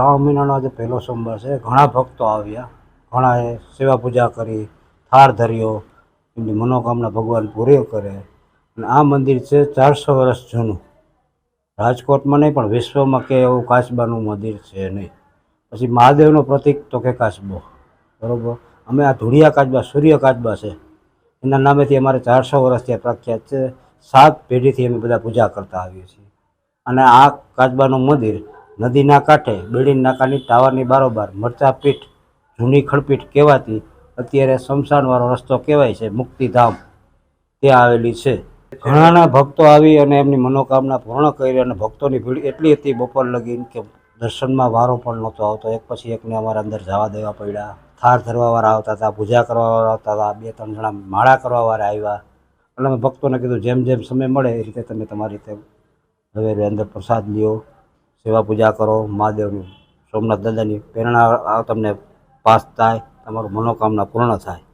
શ્રાવણ મહિનાનો આજે પહેલો સોમવાર છે. ઘણા ભક્તો આવ્યા. ઘણાએ સેવા પૂજા કરી થાર ધર્યો, એમની મનોકામના ભગવાન પૂરી કરે. અને આ મંદિર છે ચારસો વર્ષ જૂનું. રાજકોટમાં નહીં, પણ વિશ્વમાં કે એવું કાચબાનું મંદિર છે નહીં. પછી મહાદેવનો પ્રતિક તો કે કાચબો બરાબર? અમે આ ધૂળિયા કાચબા, સૂર્ય કાચબા છે. એના નામેથી અમારે ચારસો વર્ષથી પ્રખ્યાત છે. સાત પેઢીથી અમે બધા પૂજા કરતા આવીએ છીએ. અને આ કાચબાનું મંદિર નદીના કાંઠે બેડી નાકાની ટાવરની બારોબાર મરચા પીઠ જૂની ખડપીઠ કહેવાતી, અત્યારે શમશાનવાળો રસ્તો કહેવાય છે મુક્તિધામ. ત્યાં આવેલી છે. ઘણાના ભક્તો આવી અને એમની મનોકામના પૂર્ણ કરી અને ભક્તોની ભીડ એટલી હતી બપોર લગીન કે દર્શનમાં વારો પણ નહોતો આવતો. એક પછી એકને અમારા અંદર જવા દેવા પડ્યા. થાર ધરવાવાળા આવતા હતા, પૂજા કરવાવાળા આવતા હતા, બે ત્રણ જણા માળા કરવાવાળા આવ્યા. એટલે અમે ભક્તોને કીધું, જેમ જેમ સમય મળે એ રીતે તમે તમારી રીતે હવે અંદર પ્રસાદ લ્યો. સેવા પૂજા કરો મહાદેવની સોમનાથ દાદાની પ્રેરણા તમને પાસ થાય તમારું મનોકામના પૂર્ણ થાય.